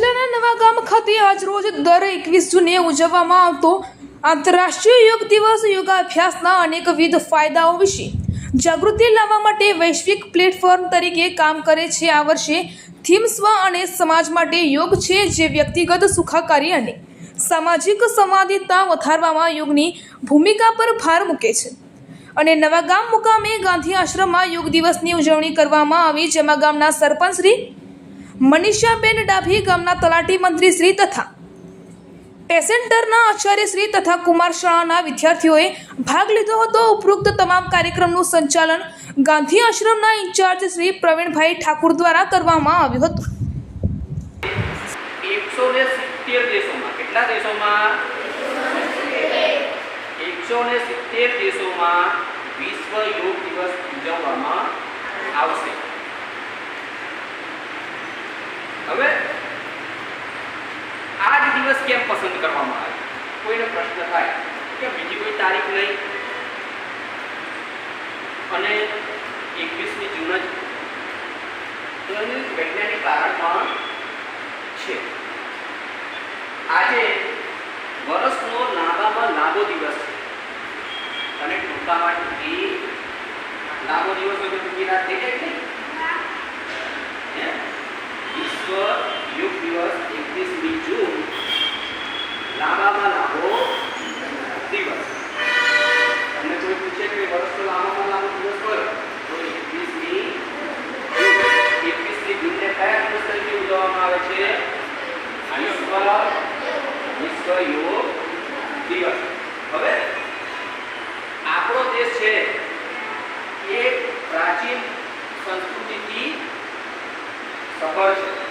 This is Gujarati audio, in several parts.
ગામ ખાતે આજરોજ દર એકવીસ જૂને ઉજવવામાં આવતો આંતરરાષ્ટ્રીય યોગ દિવસ યોગાભ્યાસના અનેકવિધ ફાયદાઓ વિશે જાગૃતિ લાવવા માટે વૈશ્વિક પ્લેટફોર્મ તરીકે કામ કરે છે આ વર્ષે થીમ સ્વ અને સમાજ માટે યોગ છે જે વ્યક્તિગત સુખાકારી અને સામાજિક સંવાદિતા વધારવામાં યોગની ભૂમિકા પર ભાર મૂકે છે. અને નવાગામ મુકામે ગાંધી આશ્રમમાં યોગ દિવસની ઉજવણી કરવામાં આવી, જેમાં ગામના સરપંચ શ્રી મનીષાબેન ડાભી ગામના તલાટી મંત્રી શ્રી તથા ટેસેન્ટરના આચાર્ય શ્રી તથા કુમાર શાળાના વિદ્યાર્થીઓએ ભાગ લીધો હતો. ઉપરોક્ત તમામ કાર્યક્રમનું સંચાલન ગાંધી આશ્રમના ઇન્ચાર્જ શ્રી પ્રવીણભાઈ ઠાકુર દ્વારા કરવામાં આવ્યું હતું. દેશોમાં વિશ્વ યોગ દિવસ ઉજવવામાં આવશે. હવે આ જ દિવસ કેમ પસંદ કરવામાં આવે કોઈને પ્રશ્ન થાય કે બીજી કોઈ તારીખ નહીં? અને એકવીસમી જૂન જ વૈજ્ઞાનિક કારણ પણ છે. આજે વર્ષનો લાંબામાં લાંબો દિવસ છે. અને ટૂંકામાં ટૂંકી લાંબો દિવસ ટૂંકી રાત થઈ જાય હે? વિશ્વ યોગ આવે છે? વિશ્વ યોગ દિવસ. હવે આપણો દેશ છે એ પ્રાચીન સંસ્કૃતિથી સફળ છે.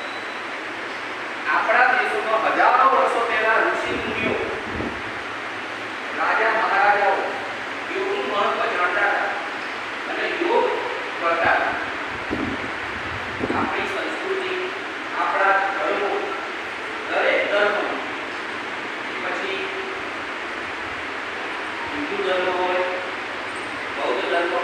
હિન્દુ ધર્મ હોય બૌદ્ધ ધર્મ